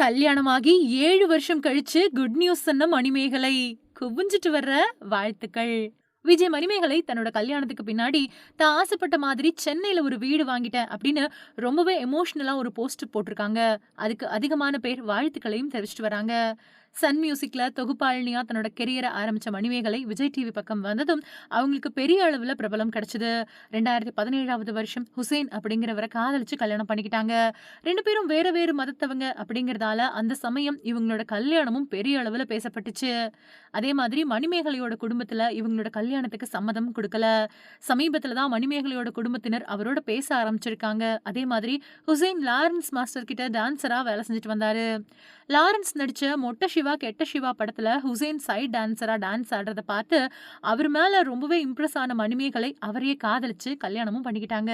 கல்யாணமாகி ஏழு வருஷம் கழிச்சு குட் நியூஸ் சொன்ன மணிமேகலை. குவிஞ்சிட்டு வர்ற வாழ்த்துக்கள். விஜய் மணிமேகலை தன்னோட கல்யாணத்துக்கு பின்னாடி தான் ஆசைப்பட்ட மாதிரி சென்னையில ஒரு வீடு வாங்கிட்டேன் அப்படின்னு ரொம்பவே எமோஷ்னலாக ஒரு போஸ்ட் போட்டிருக்காங்க. அதுக்கு அதிகமான பேர் வாழ்த்துக்களையும் தெரிவிச்சிட்டு வராங்க. சன் மியூசிக்ல தொகுப்பாளினியா தன்னோட கெரியரை ஆரம்பிச்ச மணிமேகலை விஜய் டிவி பக்கம் வந்ததும் அவங்களுக்கு பெரிய அளவுல பிரபலம் கிடைச்சது. ரெண்டாயிரத்தி பதினேழாவது வருஷம் ஹுசேன் அப்படிங்கிறவரை காதலிச்சு கல்யாணம் பண்ணிக்கிட்டாங்க. ரெண்டு பேரும் வேற வேறு மதத்தவங்க அப்படிங்கறதால அந்த சமயம் இவங்களோட கல்யாணமும் பெரிய அளவுல பேசப்பட்டுச்சு. அதே மாதிரி மணிமேகலையோட குடும்பத்துல இவங்களோட கல்யாணத்துக்கு சம்மதம் கொடுக்கல. சமீபத்துல தான் மணிமேகலையோட குடும்பத்தினர் அவரோட பேச ஆரம்பிச்சிருக்காங்க. அதே மாதிரி ஹுசைன் லாரன்ஸ் மாஸ்டர் கிட்ட டான்ஸராக வேலை செஞ்சுட்டு வந்தாரு. லாரன்ஸ் நடிச்ச மொட்டை சிவா கெட்ட சிவா படத்துல ஹுசைன் சைட் டான்ஸராக டான்ஸ் ஆடுறத பார்த்து அவர் மேல ரொம்பவே இம்ப்ரெஸ் ஆன மணிமேகலை அவரையே காதலிச்சு கல்யாணமும் பண்ணிக்கிட்டாங்க.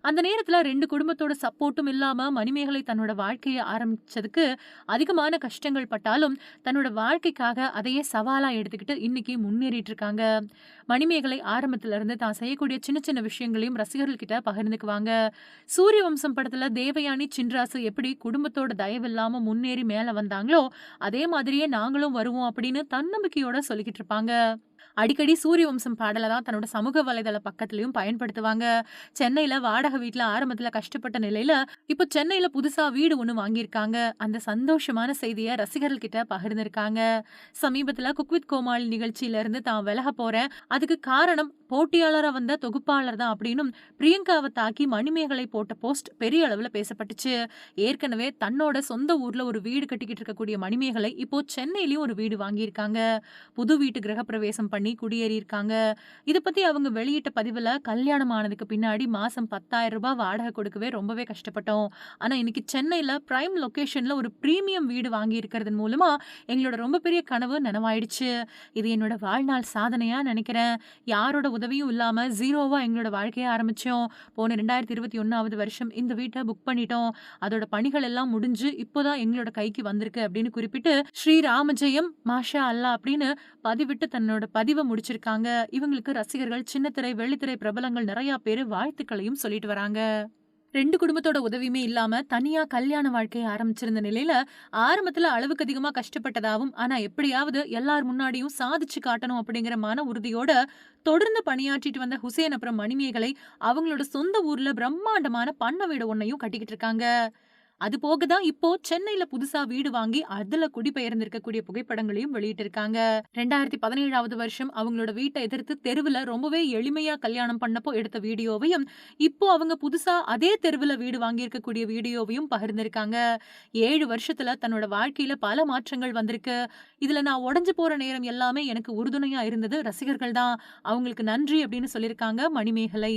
அந்த நேரத்துல ரெண்டு குடும்பத்தோட சப்போர்ட்டும் இல்லாம மணிமேகலை தன்னோட வாழ்க்கையை ஆரம்பிச்சதுக்கு அதிகமான கஷ்டங்கள் பட்டாலும் தன்னோட வாழ்க்கைக்காக அதையே சவாலா எடுத்துக்கிட்டு இன்னைக்கு முன்னேறிட்டு இருக்காங்க மணிமேகலை ஆரம்பத்துல இருந்து தான் செய்யக்கூடிய சின்ன சின்ன விஷயங்களையும் ரசிகர்கள் கிட்ட பகிர்ந்துக்குவாங்க. சூரிய வம்சம் படத்துல தேவயானி சின்ராசு எப்படி குடும்பத்தோட தயவில்லாம முன்னேறி மேல வந்தாங்களோ அதே மாதிரியே நாங்களும் வருவோம் அப்படின்னு தன்னம்பிக்கையோட சொல்லிக்கிட்டு இருப்பாங்க. அடிக்கடி சூரிய வம்சம் பாடலை தான் தன்னோட சமூக வலைதள பக்கத்துலயும் பயன்படுத்துவாங்க. சென்னையில வாடகை வீட்டுல ஆரம்பத்துல கஷ்டப்பட்ட நிலையில இப்போ சென்னையில புதுசா வீடு ஒண்ணு வாங்கியிருக்காங்க. அந்த சந்தோஷமான செய்தியை ரசிகர்கள் கிட்ட பகிர்ந்திருக்காங்க. சமீபத்துல குக்வித் கோமாளி நிகழ்ச்சியில இருந்து தான் விலக போறேன். அதுக்கு காரணம் போட்டியாளரா வந்த தொகுப்பாளர் தான் அப்படின்னும் பிரியங்காவை தாக்கி மணிமேகலை போட்ட போஸ்ட் பெரிய அளவுல பேசப்பட்டுச்சு. ஏற்கனவே தன்னோட சொந்த ஊர்ல ஒரு வீடு கட்டிக்கிட்டு இருக்கக்கூடிய மணிமேகலை இப்போ சென்னையிலயும் ஒரு வீடு வாங்கியிருக்காங்க. புது வீட்டு கிரகப்பிரவேசம் பண்ணி குடியேறியிருக்காங்க. இதை பத்தி அவங்க வெளியிட்ட பதிவில் கல்யாணம் ஆனதுக்கு பின்னாடி மாசம் பத்தாயிரம் ரூபாய் வாடகை கொடுக்கவே ரொம்பவே கஷ்டப்பட்டோம். ஆனால் இன்னைக்கு சென்னையில் பிரைம் லொக்கேஷனில் ஒரு ப்ரீமியம் வீடு வாங்கி இருக்கிறது மூலமா எங்களோட ரொம்ப பெரிய கனவு நனவாயிடுச்சு. இது என்னோட வாழ்நாள் சாதனையாக நினைக்கிறேன். யாரோட உதவியும் இல்லாமல் ஜீரோவாக எங்களோட வாழ்க்கையை ஆரம்பித்தோம் போன ரெண்டாயிரத்தி இருபத்தி ஒன்றாவது வருஷம் இந்த வீட்டை புக் பண்ணிட்டோம். அதோட பணிகள் எல்லாம் முடிஞ்சு இப்போதான் எங்களோட கைக்கு வந்திருக்கு அப்படின்னு குறிப்பிட்டு ஸ்ரீ ராமஜெயம் மாஷா அல்லா அப்படின்னு பதிவிட்டு தன்னோட பதிவை முடிச்சிருக்காங்க. இவங்களுக்கு ரசிகர்கள் சின்னத்திரை வெள்ளித்திரை பிரபலங்கள் நிறைய பேரு வாழ்த்துக்களையும் சொல்லிட்டு வராங்க. ரெண்டு குடும்பத்தோட உதவியுமே இல்லாம தனியா கல்யாண வாழ்க்கையை ஆரம்பிச்சிருந்த நிலையில ஆரம்பத்துல அளவுக்கு அதிகமா கஷ்டப்பட்டதாவும் ஆனா எப்படியாவது எல்லார் முன்னாடியும் சாதிச்சு காட்டணும் அப்படிங்கிற மன உறுதியோட தொடர்ந்து பணியாற்றிட்டு வந்த ஹுசேன் அப்புறம் மணிமேகலை அவங்களோட சொந்த ஊர்ல பிரம்மாண்டமான பண்ண வீடு ஒன்னையும் கட்டிக்கிட்டு இருக்காங்க. அது போக தான் இப்போ சென்னையில புதுசா வீடு வாங்கி அதுல குடிபெயர்ந்திருக்கக்கூடிய புகைப்படங்களையும் வெளியிட்டிருக்காங்க. ரெண்டாயிரத்தி பதினேழாவது வருஷம் அவங்களோட வீட்டை எதிர்த்து தெருவுல ரொம்பவே எளிமையா கல்யாணம் பண்ணப்போ எடுத்த வீடியோவையும் இப்போ அவங்க புதுசா அதே தெருவுல வீடு வாங்கியிருக்கக்கூடிய வீடியோவையும் பகிர்ந்திருக்காங்க. ஏழு வருஷத்துல தன்னோட வாழ்க்கையில பல மாற்றங்கள் வந்திருக்கு. இதுல நான் உடஞ்சு போற நேரம் எல்லாமே எனக்கு உறுதுணையா இருந்தது ரசிகர்கள் தான். அவங்களுக்கு நன்றி அப்படின்னு சொல்லியிருக்காங்க மணிமேகலை.